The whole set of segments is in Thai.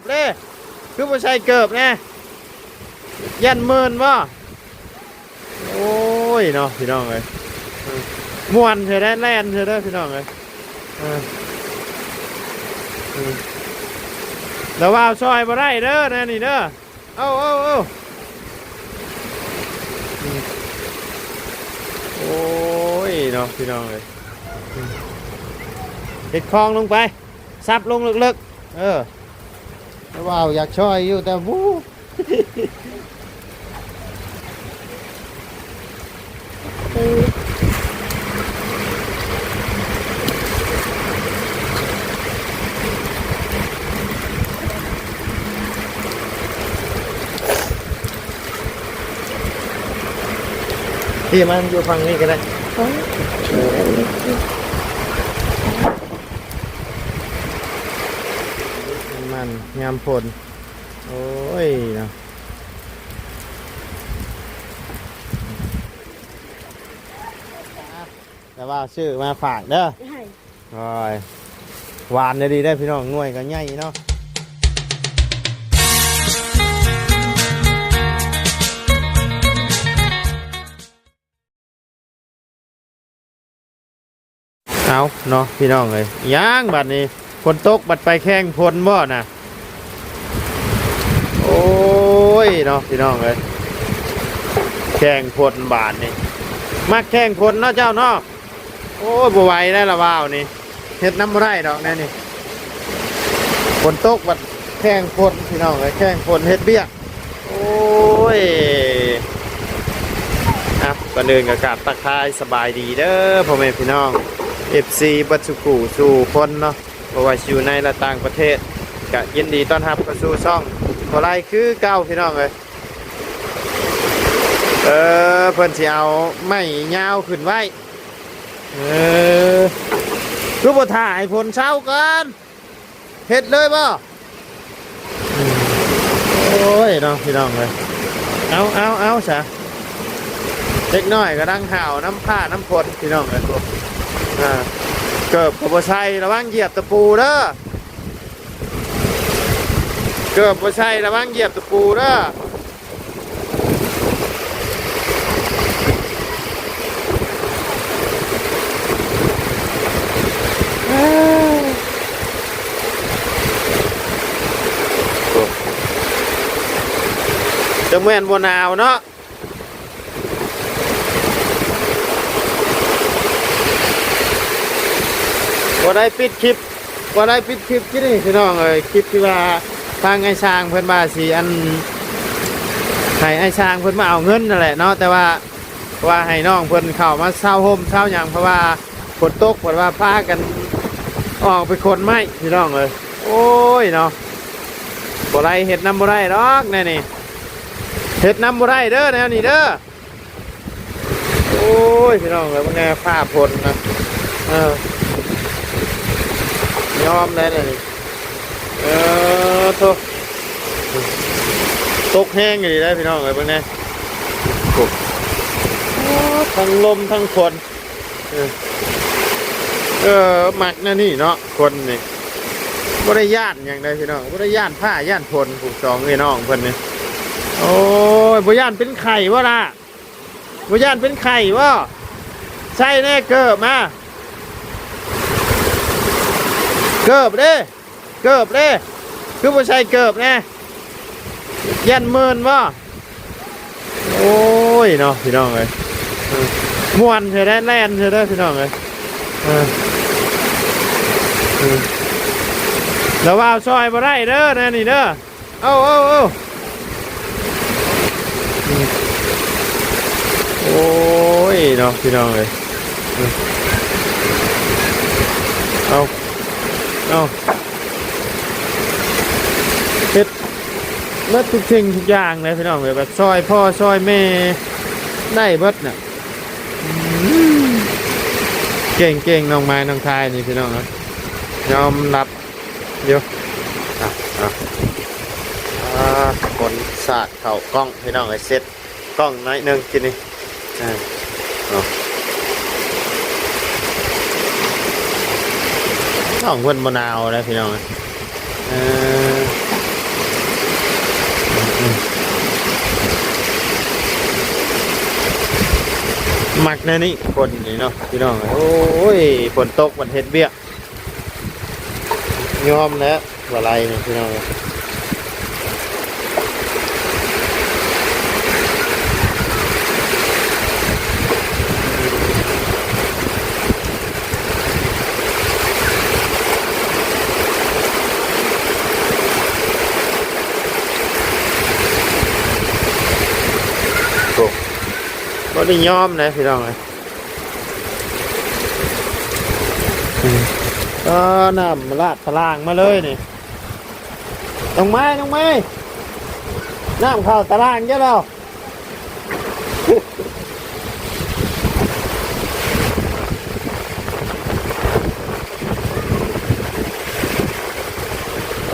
บเด้คือบ่ใช่เกิบแน่ยันหมื่นบ่โอ้ยเนาะพี่น้องเอ้ยมวนเธอได้แล่นเธอได้อพี่น้องเอ้ยเออเออแล้วว่าวซอยบ่ได้เด้อนะนี่เด้อเอาเอาเอาโอ้ยเนาะพี่น้องเอ้ยอืมเด็ดคลองลงไปซับลงลึกๆเออ ว้าวอยากช่วยอยู่แต่บู๊พี่มันอยู่ฝั่งนี้ก็ได้ มันยามฝนโอ้ยเนาะแต่ว่าชื่อมาฝากเด้อใช่โอ้ยหวานเลยดีได้อพี่น้องหน่วยก็ใหญ่เนาะเอาเนาะพี่น้องเลยย่างบัดนี้ฝนตกบัดไปแข้งพลบ่น่ะ โอ้ย เนาะพี่น้องเลยแข้งพลบาทนี่มักแข้งพลเนาะเจ้าเนาะโอ้บ่ไหวได้ละว่าวนี่เฮ็ดน้ำบ่ได้ดอกแน่นี่ฝนตกบัดแข้งพลพี่น้องเลยแข้งพลเฮ็ดเบี้ยโอ้ยอะก่อนอื่นก็กาบตักทายสบายดีเด้อพ่อแม่พี่น้อง FC บัดสุกูสู่คนเนาะบว่าสิอยู่ในและต่างประเทศก็ยินดีต้อนรับเข้าสู่ช่อง บ่ไรคือเก้าพี่น้องเลยเออเพิ่นสิเอาไม้ยาวขึ้นไว้ เออคือบ่ถ่ายผลเช้ากันเฮ็ดเลยบ่โอ้ยน้องพี่น้องเลยเอาเอาเอาซะเล็กน้อยก็ดังห่าวน้ำผ้าน้ำพลพี่น้องเลยพวกอ่าเกิบกับบ่ใช่ระวังเหยียบตะปูเด้อ เกิบบ่ใช่ระวังเหยียบตะปูเด้อจะแม่นบนาวเนาะบ่ได้ปิดคลิปบ่ได้ปิดคลิปที่นี่พี่น้องเอ้ยคลิปที่ว่า ทางไอ้ช้างเพิ่นมาสิอันให้ไอ้ช้างเพิ่นมาเอาเงินนั่นแหละเนาะแต่ว่าว่าให้น้องเพิ่นเข้ามาเช่าโฮมเช่าหยังเพราะว่าฝนตกเพราะว่าพากันออกไปคนไม้พี่น้องเอ้ยโอ้ยเนาะบ่ได้เฮ็ดน้ำบ่ได้อกแน่นี่เห็ดน้ำบ่ได้เด้อแนวนี้เด้อโอ้ยพี่น้องเลยมันแน่ผ้าพลนะเออยอมได้เลยนี่เออ ตกตกแห้งอยู่ดีได้พี่น้องเลยเบิ่งแน่โอ้ทั้งลมทั้งคนเออเออหมักนะนี่เนาะคนนี่บ่ได้ย่านอย่างใดพี่น้องบ่ได้ย่านผ้าย่านพลผูกสองพี่น้องเพิ่นนี่โอ้ยบุญานเป็นไข่วะล่ะบุญานเป็นไข่วะใช่แน่เกิบมาเกิบเด้เกิบเด้ คือบุใช่เกิบแน่ยันหมื่นวะโอ้ยเนาะพี่น้องเลยมวนเธอได้แล่นเธอได้พี่น้องเลยแล้วว่าวซอยบ่ได้เด้อนะนี่เด้อเอาเอาเอาโอ้ยเนาะพี่น้องเลยเอาเอาเฮ็ด เบิดทุกสิ่งทุกอย่างเลยพี่น้องเลยแบบซอยพ่อซอยแม่ได้เบิดน่ะเก่งเก่งน้องไม้น้องทายนี่พี่น้องนะยอมรับเดี๋ยวอะอะอ่าคนสาดเข่ากล้องพี่น้องเลยเซ็ตกล้องน้อยหนึ่งกินนี่อ่าเอาน้องเพิ่นมะนาวนะพี่น้องเออ มักแน่นี่คนนี่เนาะพี่น้องโอ้ยฝนตกมันเฮ็ดเบี้ยยอมแล้วอะไรนี่พี่น้อง ก็ได้ยอมนะพี่น้องเลยอืมก็นำลาดตารางมาเลยนี่ต้องไม้ต้องไม้น้ำเข้าตารางเยอะแล้ว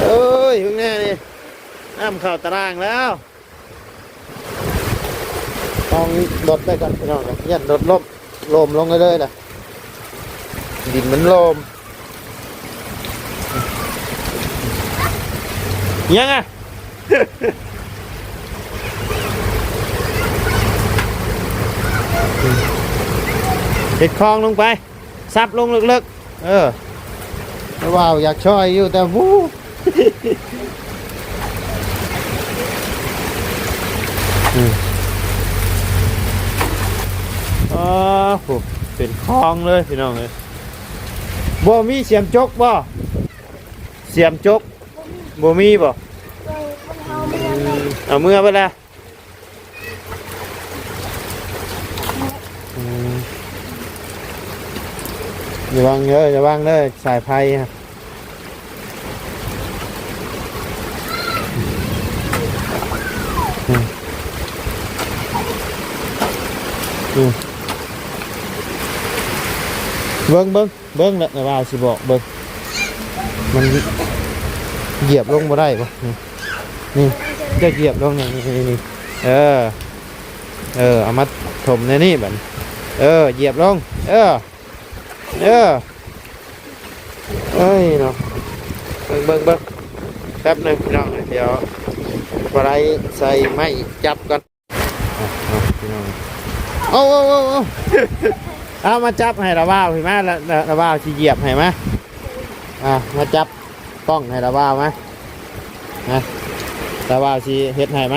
เอ้ยพวกนี้นี่น้ำเข้าตารางแล้ว ต้องดดไปกันพี่น้องนะยันดดลมลมลงไปเลยนะดินมันลมยังไงติดคลองลงไป ซับลงลึกๆ เออแต่ว่าวอยากช่อยอยู่แต่วู้ อ๋อโหเป็นคลองเลยพี่น้องเลยบ่มีเสียมจกบ่เสียมจกบ่มีบ่อืมเอามือไปละอืมอย่าวังเยอะอย่าวังเลยสายไฟฮะอืมอืม เบิ้งเบิ้งเบิ้งแล้วว่าสิบอกเบิ้งมันเหยียบลงมาได้ปะนี่นี่จะเหยียบลงอย่างนี้นี่นี่เออ เออเอามาถมในนี่แบบเออเหยียบลง เออ เออเอ้ยเนาะเบิ้งเบิ้งเบิ้งแป๊บหนึงพี่น้องเดี๋ยวปลายใส่ไม้จับกันเอาเอาเอาเอา เอามาจับให้ระว่าวเห็นไหมระระระว่าวที่เหยียบให้ไหมอะมาจับกล้องให้ระว่าวไหมนะระว่าวที่เฮ็ดให้ไหม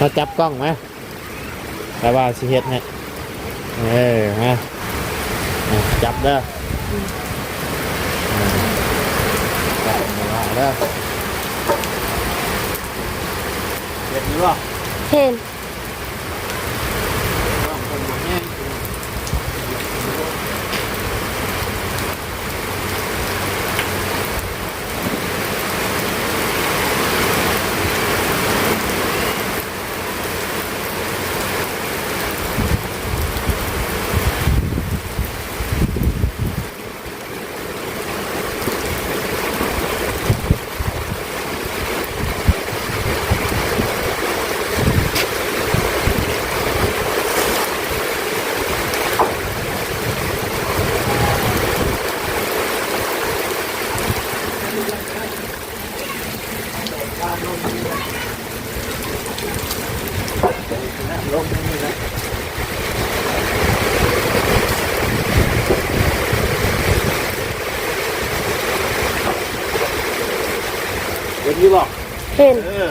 มาจับกล้องไหมระว่าวที่เฮ็ดให้เออมาอะจับเด้อจับระว่าวเด้อเฮ็ดนี่บ่าเห็น กล้องคนบ่แห้ง เห็นยี่บอก เห็น เออ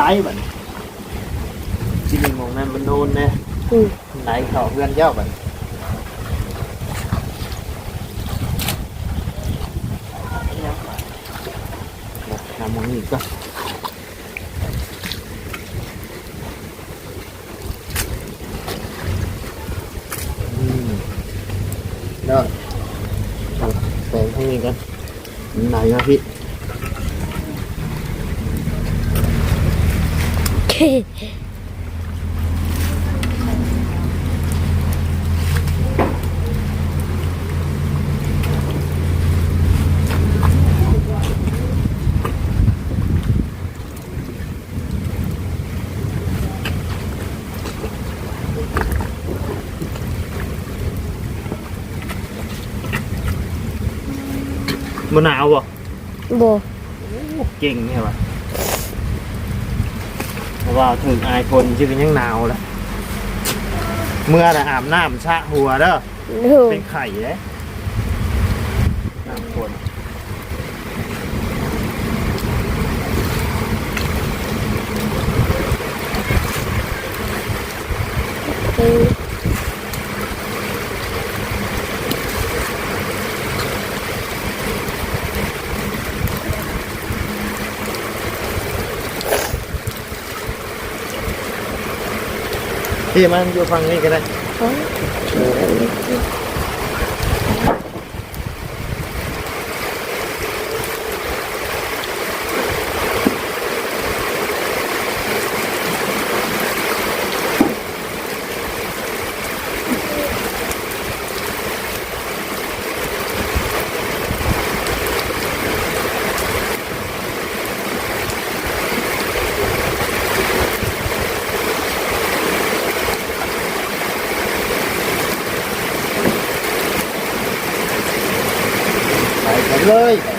ไก่เลยเจ้าไหนลงทุนมันไหลบัดนี้ที่นี่มองนั้นมันโดนเนี่ยอืมไหลเข้าเพื่อนเจ้าบัดนี้ทำมองนี้ก็อืมเนาะเอาแปลงข้างนี้กันไหนนะพี่ โอเคมันหนาวบ่ โบ เก่งเนี่ยวะเพ ราะว่าถึงอายคนชื่อยังหนาวแหละเมื่อน่ะอาบน้ำชะหัวเด้อดูเป็นไข่เลย พี่มันอยู่ฝั่งนี้ก็ได้ ไ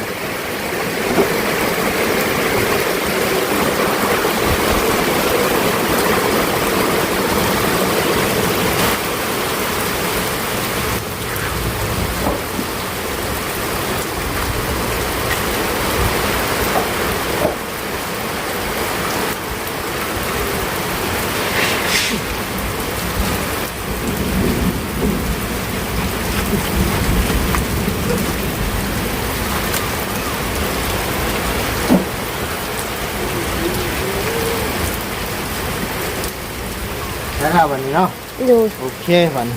ปกันเลยนะครับวันนี้เนาะ ดูโอเควัน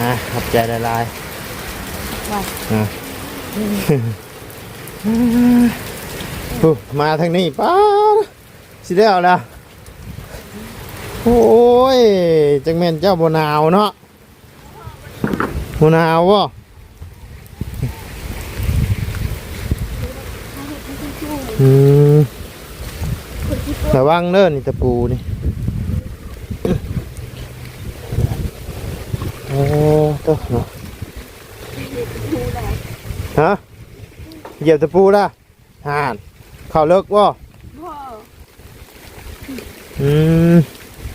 อะขอบใจละลายว่าอะปุ๊มาทางนี้ป้าดสิได้เอาแล้วโอ้ย จังแม่นเจ้าบนาวเนาะบนาววะอืมระวังเด้อนี่ตะปูนี่โอ้ ตัวเนาะฮะเหยียบตะปูละห่านเข่าเลิกวะอืม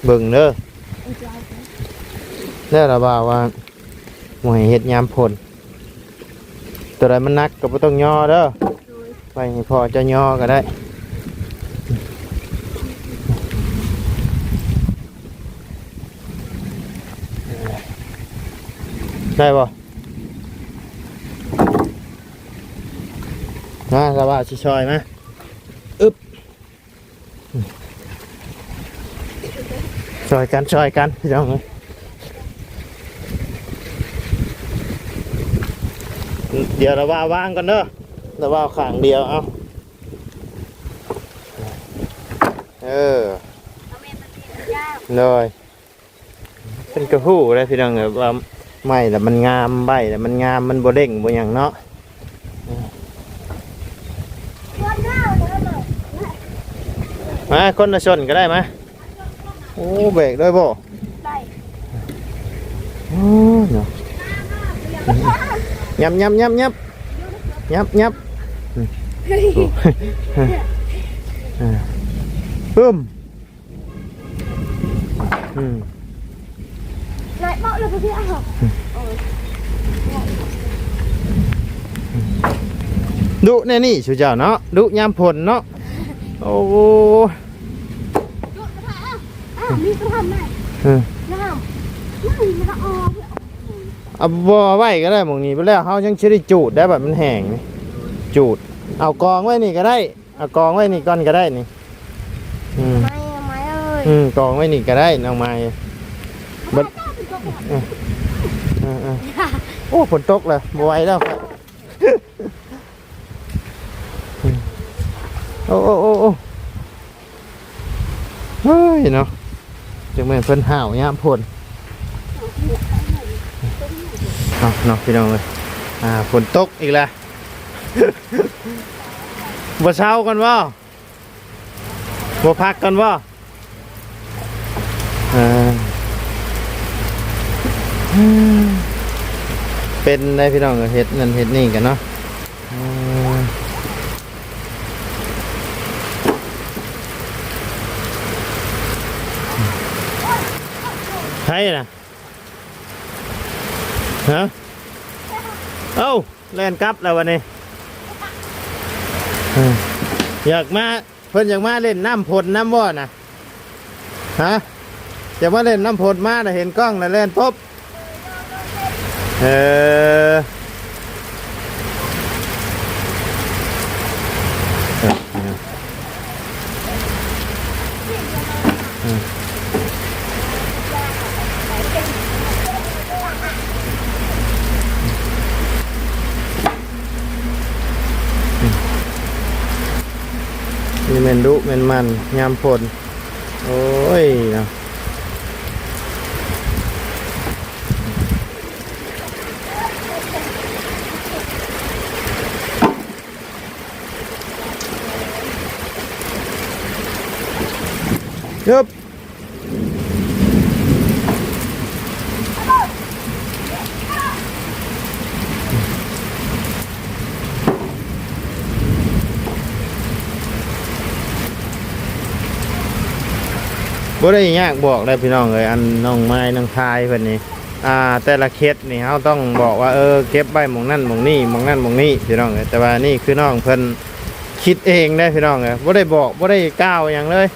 เบิ่งเด้อเด้อระบาว่าหมวยเฮ็ดยามผลตัวใดมันนักก็บ่ต้องย่อเด้อไปให้พอจะย่อก็ได้ ได้ป่ะมาระบาชิชอยไหมอึ๊บชอยกันชอยกันพี่น้องเอ้ยเดี๋ยวระบาวางกันเด้อระบาขางเดียวเอาเออเลยเป็นกระหู้เลยพี่น้องเอ้ยว่า ไม่แต่มันงามใบแต่มันงามมันบ่เด้งบ่อย่างเนาะมาคนละชนก็ได้ไหมโอ้เบรกด้วยบ่ได้โอ้เนาะยับยับยับยับยับยับอืมโอ้อ่าปึ้มอื มไหนบอกเลยพี่อ้าวดุแน่นี่ชูเจ้าเนาะดุยามผลเนาะโอ้ำนี่ก็ทำได้เออน้ำน้ำมันออกเอาบ่ไว้ก็ได้หมองนี้ไปแล้วเฮายังสิได้จูดได้แบบมันแห้งนี่จูด เอากองไว้นี่ก็ได้เอากองไว้นี่ก่อนก็ได้นี่อืมไม่ไม่เอ้ยอืมกองไว้นี่ก็ได้น้องไม้บัดเออเออ โอ้ฝนตกเลยบวยแล้วครับโอ้โอ้โอ้โอ้เฮ้ยเนาะจังแม่นเพิ่นห่าวยามพ่นเอาเนาะพี่น้องเลยอ่าฝนตกอีกแล้วบ่เช้ากันบ่บ่พักกันบ่อ่า เป็นได้พี่น้องก็เฮ็ดนั่นเฮ็ดนี่กันเนาะใช่นะฮะเอ้าแล่นกลับแล้ววันนี้ อยากมาเพิ่นอยากมาเล่นน้ำพลน้ำบ่อน่ะฮะจะมาเล่นน้ำพลมาน่เห็นกล้องแล้วเล่นปุ๊บ เออนี่เมนดุเมนมันยามพล บ่ได้ยากบอกเลยพี่น้องเลยอันน้องไม้น้องพายเพิ่นนี่อ่าแต่ละเคสนี่เฮาต้องบอกว่าเออเก็บใบหมองนั่นหมองนี่หมองนั่นหมองนี่พี่น้องเลยแต่ว่านี่คือน้องเพิ่นคิดเองได้พี่น้องเลยบ่ได้บอกบ่ได้กล่าวหยังเลย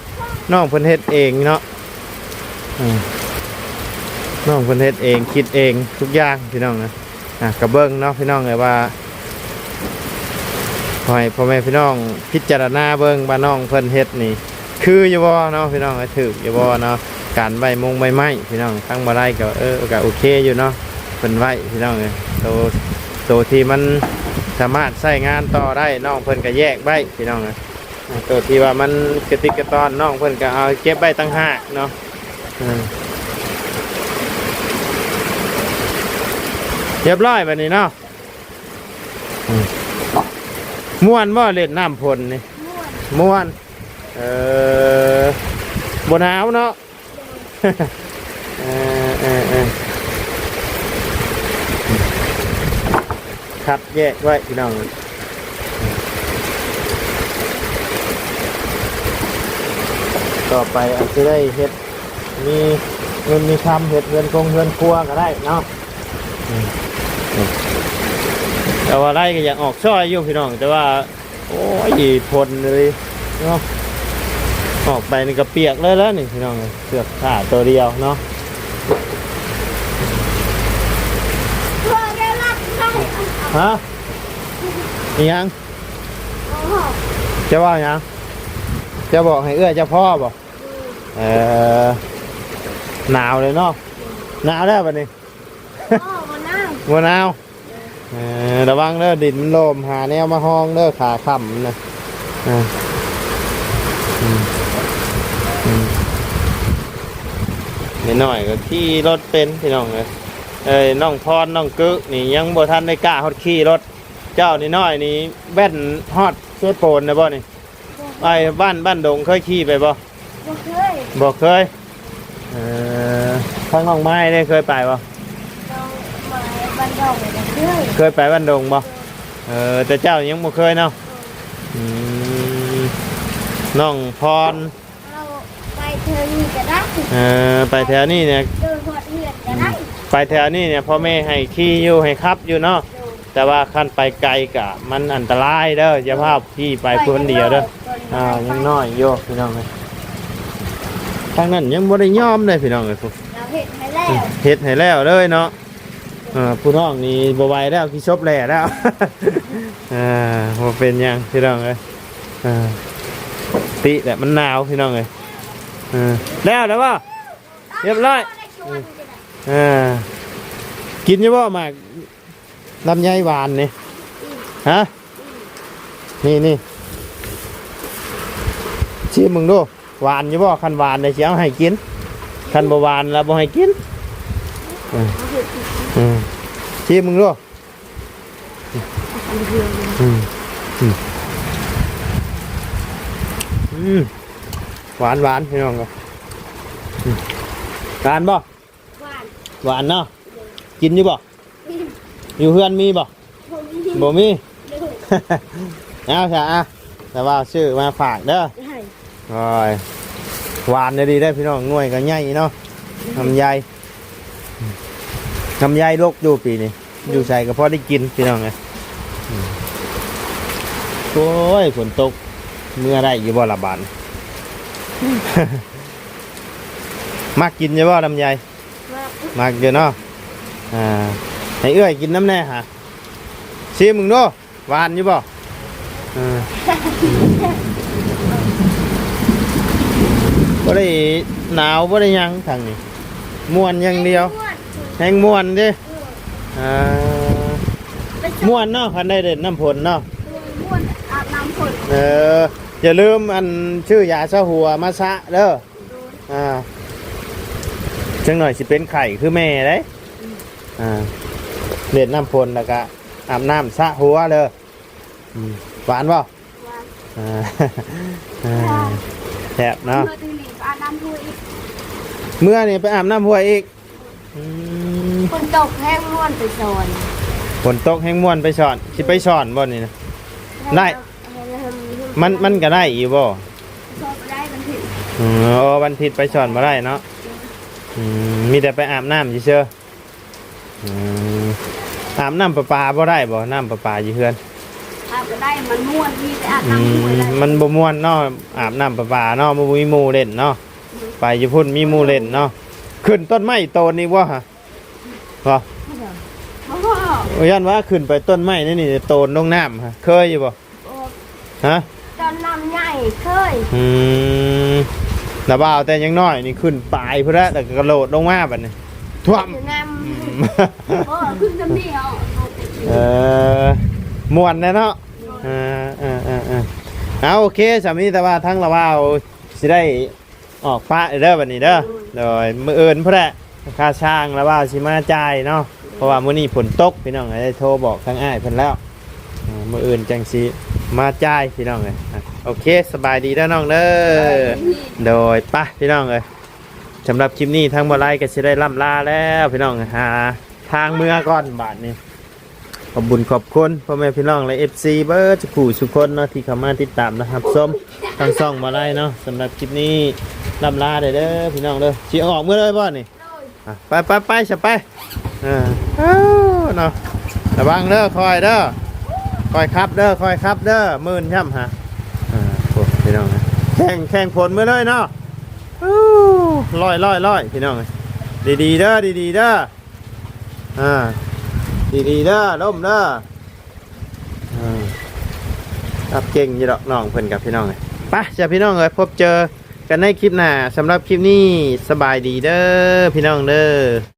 น้องเพิ่นเฮ็ดเองเนาะอืมน้องเพิ่นเฮ็ดเองคิดเองทุกอย่างพี่น้องนะอะกระเบิ้งเนาะพี่น้องเลยว่าขอให้พ่อแม่พี่น้องพิจารณาเบิ่งว่าน้องเพิ่นเฮ็ดนี่ คืออยู่บ่เนาะพี่น้องเอ้ยถืออยู่บ่เนาะการใบมงใบไม้พี่น้องทั้งบ่ได้ก็เออก็โอเคอยู่เนาะเพิ่นไว้พี่น้องเอ้ยโตโตที่มันสามารถใช้งานต่อได้น้องเพิ่นก็แยกไว้พี่น้องเอ้ยตัวที่ว่ามันกระติกกระตอนน้องเพิ่นก็เอาเก็บไว้ตั้งหากเนาะอืมเรียบร้อยแบบนี้เนาะอืมม่วนบ่เล่นน้ำพลนี่ม่วน เออบนหนาวเนาะเออเออเออคัดแยกไว้พี่น้องต่อไปอาจจะได้เฮ็ดมีเงินมีคำเฮ็ดเงินคงเงินครัวก็ได้เนาะแต่ว่าไรก็อยากออกช่อยอยู่พี่น้อง แต่ว่า โอ้ยพลเลยเนาะ ออกไปนี่ก็เปียกเลยแล้วนี่พี่น้องเสือกขาตัวเดียวเนาะเพื่อได้รับได้ฮะอีหยังโอ้โหจะว่าหยังจะบอกให้เอื้อเจะพ่อบอกเออหนาวเลยเนาะหนาวแล้วบัดนี้โอ้มานั่งมะนาวเออระวังเด้อดินมันโลมหาแนวมาห้องเด้อขาค่ำนะ นิดหน่อยก็ขี่รถเป็นพี่น้องเลยเอ้ยน้องพรน้องกึกนี่ยังบ่ทันได้กล้าฮอดขี่รถ เจ้านี่น้อยนี่แว่นฮอดเสื้อโปนนะบ่นี่ไปบ้านบ้านดงเคยขี่ไปบ่บ่เคยบ่เคยเออทางน้องไม้ได้เคยไปบ่ลองมาบันดองเลยบ่เคยเคยไปบ้านดงบ่เออแต่เจ้ายังบ่เคยเนาะอืมน้องพร เราไปเธอนี่ก็ได้ เออไปแถวนี้เนี่ยเดินหัวเหือดก็ได้ไปแถวนี้เนี่ยพ่อแม่ให้ขี่อยู่ให้ขับอยู่เนาะแต่ว่าขั้นไปไกลกะมันอันตรายเด้ออย่าพาพี่ไปคนเดียวเด้ออ่ายังน้อยโยพี่น้องเลยพทางนั้นยังบ่ได้ยอมเลยพี่น้องเอ้ยพวกเราเห็นไปแล้วเฮ็ดให้แล้วเลยเนาะเอ่าผู้น้องนี่บ่ไหวแล้วขี้ชบแหล่แล้วอ่าบ่เป็นหยังพี่น้องเอ้ยอ่าติแหละมันหนาวพี่น้องเอ้ย อ่าแล้วแล้วบ่เรียบร้อยอ่ากินอยู่บ่หมากลำไยหวานนี่ฮะนี่นี่ชิมมึงดูหวานอยู่บ่คันหวานเลยสิเอาให้กินคันบ่หวานแล้วบ่ให้กินชิมมึงดูอืมอืม หวานหวานพี่น้องก็อืมหวานบ่หวานหวานเนาะกินอยู่บ่อยู่เพื่อนมีบ่ผมมีบ่มีเลยเอาค่ะอะแต่ว่าชื่อมาฝากเด้อให้โอ้ยหวานเลยดีได้อพี่น้องหน่วยก็ใหญ่เนาะทำใหญ่ทำใหญ่ลกอยู่ปีนี้อยู่ใส่ก็พอได้กินพี่น้องไงอืมโอ้ยฝนตกเมื่อได้อยู่บ่ละบาน มักกินอยู่บ่ลำไยมามักอยู่เนาะอ่าให้เอื้อยกินน้ำแน่ฮะชิมมึงดูหวานอยู่บ่อ่าบ่ได้หนาวบ่ได้หยังทางนี้ม่วนอย่างเดียวม่วนแห้งม่วนเดิเอออ่าไปชม่วนเนาะคันได้เด่นน้ำผลเนาะม่วนอาบน้ำฝนเออ อย่าลืมอันชื่อยาชะหัวมาซะเด้อโดนอ่าจังหน่อยสิเป็นไข่คือแม่เด้อ่าเด่นน้ำพลแล้วก็อาบน้ำสระหัวเลยอืมหวานป่ะวางอ่าอ่าแซ่บเนาะเมื่อตีหลีอาบน้ำถ้วยอีกเมื่อนี่ไปอาบน้ำหัวอีกอืมฝนตกแห้งม่วนไปสอนฝนตกแห้งม่วนไปสอนสิไปสอนบ่นี่นะได้ให้เราทำ มันมันก็ได้อีบ่สอนไปได้มันถึงอืมโอ้วันผิดไปสอนมาได้เนาะอืมมีแต่ไปอาบน้ำเฉยๆอืมอาบน้ำประปาบ่ได้บ่น้ำประปาอยู่เฮือนอาบก็ได้มันม่วนมีแต่อาบอืน้ำถ้วยมได้มันบ่ม่วนเนาะอาบน้ำประปาเนาะบ่มีหมู่เล่นเนาะไปอยู่พุ่นมีหมู่เล่นเนาะขึ้นต้นไม้โตนนี่บ่ฮะบ่เพราะว่าโอ้ยันว่าขึ้นไปต้นไม้นี่นี่โตนลงน้ำฮะเคยอยู่บ่โอ้ฮะต อนน้ำใหญ่เคยอืมระบ่าวแต่ยังน้อยนี่ขึ้นปลายพุ่นละแต่ก็กระโดดลงมาบัดนี้ท่วม อยู่น้อืมำโอ้ขึ้นจำนี่เอาเออม่วนแน่เนาะเอ่าอ่าอ่าอ่าเอาโอเคสามีแต่ว่าทั้งละว่าสิได้ออกฟ้าเด้อบัดนี้เด้อโดยมื้ออื่นพุ่นแหละค่าช่างละว่าสิมาจ่ายเนาะเพราะว่ามื้อนี้ฝนตกพี่น้องได้โทรบอกทางอ้ายเพิ่นแล้วอ่ามื้ออื่นจังสิ มาจ่ายพี่น้องเอ้ยอะโอเคสบายดีเด้อน้องเด้อโดยปะพี่น้องเอ้ยสำหรับคลิปนี้ทางบ่ไลก็สิได้ล่ำลาแล้วพี่น้องหาทางเมื่อก่อนบาดนี้ขอบบุญขอบคุณพ่อแม่พี่น้องและเอฟซีเบิร์ดทุกผู้ทุกคนเนาะที่เข้ามาติดตามนะครับส้มทางซ่องมาไลเนาะสำหรับคลิปนี้ล่ำลาเด้อพี่น้องเด้อชี้ออกเมื่อเลยบ่นี่อะไปไปไปจะไปอ่าเอ้าเนาะระวังเด้อคอยเด้อ คอยครับเด้อคอยครับเด้อหมื่นช่ำฮะอ่าโอ้พี่น้องนะแข่งแข่งผลเมื่อเลยเนาะอู้ลอยลอยลอยพี่น้องดีดีๆเด้อดีดีๆเด้ออ่าดีๆเด้อล่มเด้ออ่ารับเก่งยี่ดอกน้องเพิ่นกับพี่น้องเลยไปจ้ะพี่น้องเลยพบเจอกันในคลิปหน้าสำหรับคลิปนี้สบายดีเด้อพี่น้องเด้อ